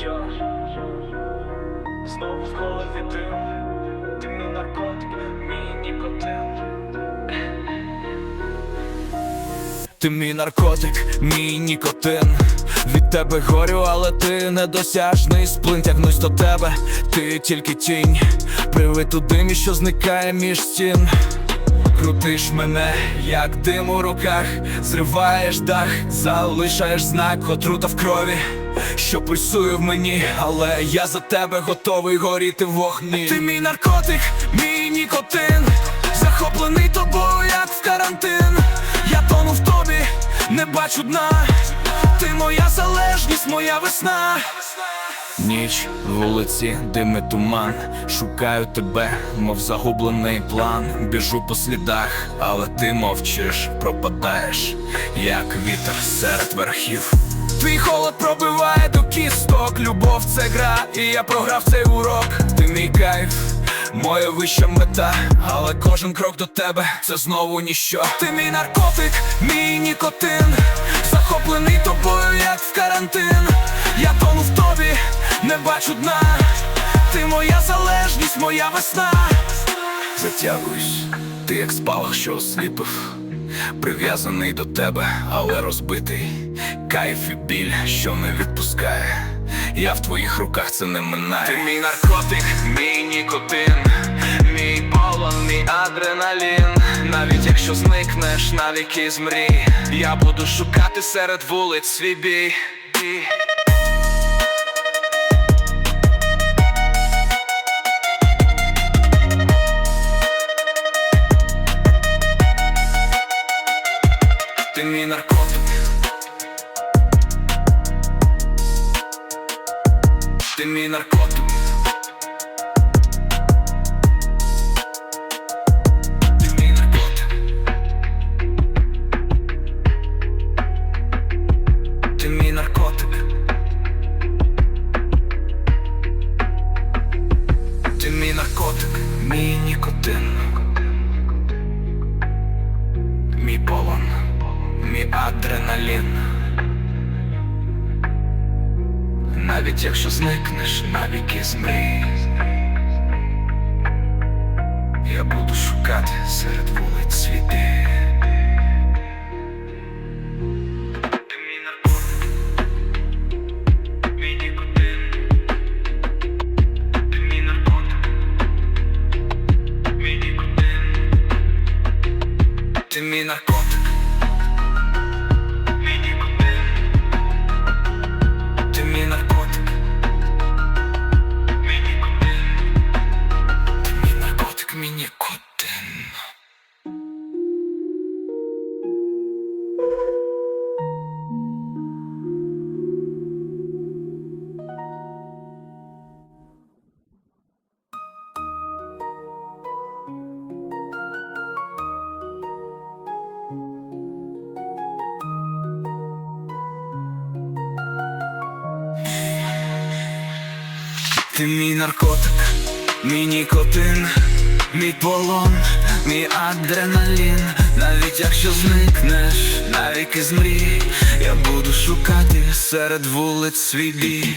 Йо. Знову в голові дим Ти мій наркотик, мій нікотин. Ти мій наркотик, мій нікотин. Від тебе горю, але ти недосяжний. Сплин тягнусь до тебе, ти тільки тінь. Привид у димі, що зникає між стін. Крутиш мене, як дим у руках, зриваєш дах, залишаєш знак, отрута в крові, що пульсує в мені, але я за тебе готовий горіти в вогні. Ти мій наркотик, мій нікотин, захоплений тобою, як в карантин. Я тону в тобі, не бачу дна. Ти моя залежність, моя весна. Ніч, вулиці, дими туман, шукаю тебе, мов загублений план. Біжу по слідах, але ти мовчиш, пропадаєш, як вітер серед верхів. Твій холод пробиває любов це гра, і я програв цей урок. Ти мій кайф, моя вища мета, але кожен крок до тебе це знову ніщо. Ти мій наркотик, мій нікотин, захоплений тобою, як в карантин. Я тону в тобі, не бачу дна. Ти моя залежність, моя весна. Затягуюсь, ти як спалах, що осліпив, прив'язаний до тебе, але розбитий. Кайф і біль, що не відпускає. Я в твоїх руках це не минає. Ти мій наркотик, мій нікотин, мій полон, мій адреналін. Навіть якщо зникнеш навіки з мрій, я буду шукати серед вулиць свій бій. Ти мій наркотик. Ти мій наркотик. Ти мій наркотик. Ти мій наркотик. Ти мій наркотик, мій нікотин. Мій полон, мій адреналін. Навіть якщо зникнеш навіки з мрій Я буду шукати серед вулиць світи. Ти мій наркотик, Ти мій наркотик, мій нікотин, мій полон, мій адреналін. Навіть якщо зникнеш навіки з мрій, я буду шукати серед вулиць свій бій.